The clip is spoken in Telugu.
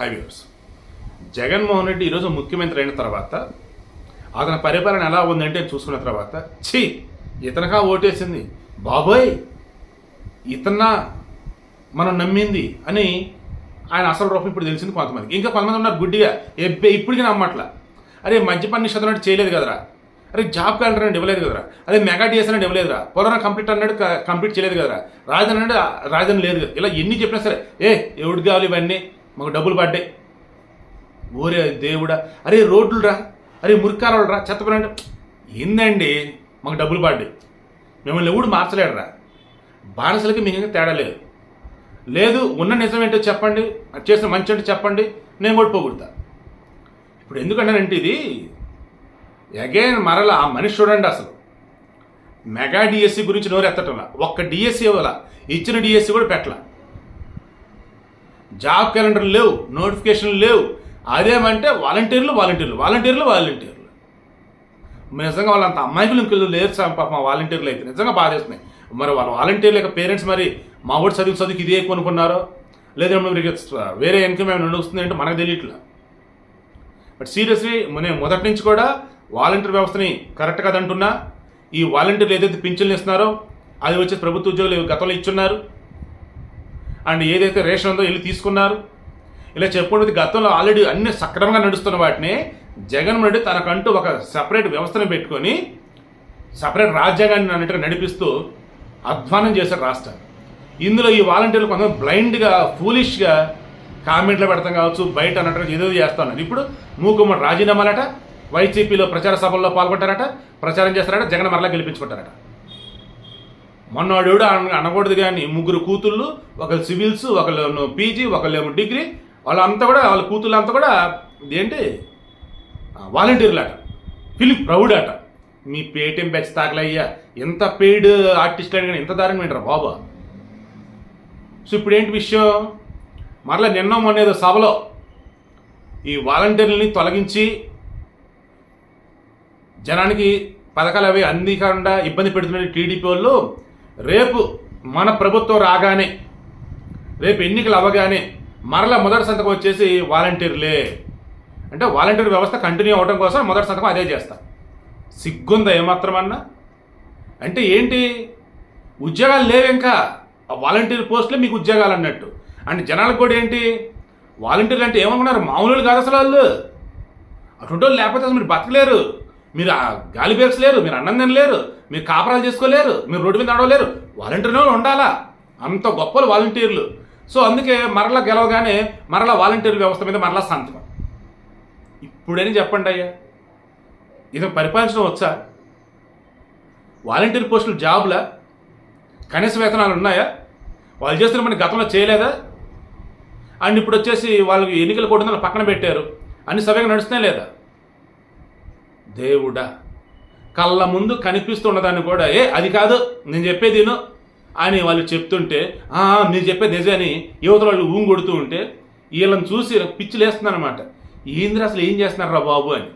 హైవేస్ జగన్మోహన్ రెడ్డి ఈరోజు ముఖ్యమంత్రి అయిన తర్వాత అతని పరిపాలన ఎలా ఉందంటే చూసుకున్న తర్వాత ఛీ ఇతనకా ఓటేసింది. బాబోయ్ ఇతన్న మనం నమ్మింది అని ఆయన అసలు రూపం ఇప్పుడు తెలిసింది కొంతమందికి. ఇంకా కొంతమంది ఉన్నారు గుడ్డిగా. ఎబ్బే ఇప్పటికీ నమ్మట్ల. అరే మద్యపాన నిషేధం చేయలేదు కదరా. అరే జాబ్ క్యాలెండర్ అంటే ఇవ్వలేదు కదరా. అదే మెగా డిఎస్ అంటే ఇవ్వలేదురా. పోలవరం కంప్లీట్ అన్నాడు కంప్లీట్ చేయలేదు కదరా. రాజధాని అంటే రాజధాని లేదు కదా. ఇలా ఎన్ని చెప్పినా సరే ఏ ఎవడికి కావాలి ఇవన్నీ? మాకు డబ్బులు పడ్డాయి. ఓరే దేవుడా. అరే రోడ్లు రా అరే మురికారాలు రా చెత్త ఏందండి? మాకు డబ్బులు పడ్డాయి. మిమ్మల్ని ఎవడు మార్చలేడురా. బానిసలకి మీకు ఇంకా తేడా లేదు. లేదు ఉన్న నిజం ఏంటో చెప్పండి. అది చేసిన మంచి అంటే చెప్పండి. నేను కూడా పోగొడతా. ఇప్పుడు ఎందుకంటానంటే ఇది? అగైన్ మరలా ఆ మనిషి చూడండి అసలు. మెగా డిఎస్సి గురించి నోరు ఎత్తటంలా ఒక్క డిఎస్సి ఇవ్వాల ఇచ్చిన డిఎస్సి కూడా పెట్టలా. జాబ్ క్యాలెండర్లు లేవు నోటిఫికేషన్లు లేవు. అదేమంటే వాలంటీర్లు వాలంటీర్లు వాలంటీర్లు వాలంటీర్లు. నిజంగా వాళ్ళంత అమ్మాయికులు ఇంకెళ్ళు లేరు సార్ పాప మా వాలంటీర్లు అయితే. నిజంగా బాధేస్తున్నాయి. మరి వాళ్ళ వాలంటీర్లు యొక్క పేరెంట్స్ మరి మా ఊడి చదువు చదువుకి ఇదే ఎక్కువ అనుకున్నారో? లేదా మీరు వేరే ఇన్కమ్ ఏమైనా నడుస్తుంది అంటే మనకు తెలియట్లా. బట్ సీరియస్లీ నేను మొదటి నుంచి కూడా వాలంటీర్ వ్యవస్థని కరెక్ట్ కదంటున్నా. ఈ వాలంటీర్లు ఏదైతే పింఛన్లు ఇస్తున్నారో అది వచ్చి ప్రభుత్వ ఉద్యోగులు గతంలో ఇచ్చున్నారు. అండ్ ఏదైతే రేషన్ ఉందో వెళ్ళి తీసుకున్నారు. ఇలా చెప్పుకున్నది గతంలో ఆల్రెడీ అన్ని సక్రమంగా నడుస్తున్న వాటిని జగన్మోహన్ రెడ్డి తనకంటూ ఒక సపరేట్ వ్యవస్థను పెట్టుకొని సపరేట్ రాజ్యాంగాన్ని అన్నట్టుగా నడిపిస్తూ అధ్వానం చేశారు రాష్ట్రాన్ని ఇందులో ఈ వాలంటీర్లు కొంతమంది బ్లైండ్గా ఫూలిష్గా కామెంట్లు పెడతాం కావచ్చు బయట అన్నట్టుగా ఏదో చేస్తా ఉన్నారు. ఇప్పుడు మూకుమ్మడి రాజీనామాలట వైసీపీలో ప్రచార సభల్లో పాల్గొంటారట ప్రచారం చేస్తారట జగన్ మరలా గెలిపించుకుంటారట. మొన్నవాడు అన అనకూడదు కానీ ముగ్గురు కూతుళ్ళు ఒకళ్ళు సివిల్స్ ఒకళ్ళు పీజీ ఒకళ్ళేమో డిగ్రీ వాళ్ళంతా కూడా వాళ్ళ కూతుళ్ళంతా కూడా ఏంటి వాలంటీర్లు అట ఫిలిప్ ప్రౌడ్ అట మీ పేటిఎం బ్యాచ్ తాకలయ్యా. ఎంత పెయిడ్ ఆర్టిస్ట్ అని కానీ ఎంత దారుణం ఏంటారా బాబా? సో ఇప్పుడు ఏంటి విషయం? మరలా నిన్న మొన్నేదో సభలో ఈ వాలంటీర్లని తొలగించి జనానికి పథకాలు అవి అందికాకుండా ఇబ్బంది పెడుతున్న టీడీపీ వాళ్ళు రేపు మన ప్రభుత్వం రాగానే రేపు ఎన్నికలు అవ్వగానే మరలా మొదటి సంతకం వచ్చేసి వాలంటీర్లే. అంటే వాలంటీర్ వ్యవస్థ కంటిన్యూ అవడం కోసం మొదటి సంతకం అదే చేస్తా. సిగ్గుందా ఏమాత్రమన్నా అంటే ఏంటి? ఉద్యోగాలు లేవు ఇంకా. ఆ వాలంటీర్ పోస్టులే మీకు ఉద్యోగాలు అన్నట్టు. అంటే జనాలకు కూడా ఏంటి? వాలంటీర్లు అంటే ఏమనుకున్నారు? మామూలు కాదు అసలు వాళ్ళు. అటువంటి వాళ్ళు లేకపోతే అసలు మీరు బతకలేరు. మీరు గాలి లేరు మీరు అన్నం తినలేరు మీరు కాపరాలు చేసుకోలేరు మీరు రోడ్డు మీద నడవలేరు. వాలంటీర్లో ఉండాలా? అంత గొప్పలు వాలంటీర్లు. సో అందుకే మరలా గెలవగానే మరలా వాలంటీర్ వ్యవస్థ మీద మరలా సంతకం. ఇప్పుడని చెప్పండి అయ్యా. ఇది పరిపాలించడం వచ్చా? వాలంటీర్ పోస్టులు జాబ్లా? కనీస వేతనాలు ఉన్నాయా? వాళ్ళు చేస్తున్న మన గతంలో చేయలేదా? అండ్ ఇప్పుడు వచ్చేసి వాళ్ళకి ఎన్నికలు కూడా పక్కన పెట్టారు. అన్ని సవ్యంగా నడుస్తున్నాయి లేదా? దేవుడా. కళ్ళ ముందు కనిపిస్తున్నదాన్ని కూడా ఏ అది కాదు నేను చెప్పేది అని వాళ్ళు చెప్తుంటే నేను చెప్పేది నిజమని యువతల వాళ్ళు ఊంగు కొడుతూ ఉంటే వీళ్ళని చూసి పిచ్చి అనమాట ఏంద్ర అసలు ఏం చేస్తున్నారా బాబు? అని.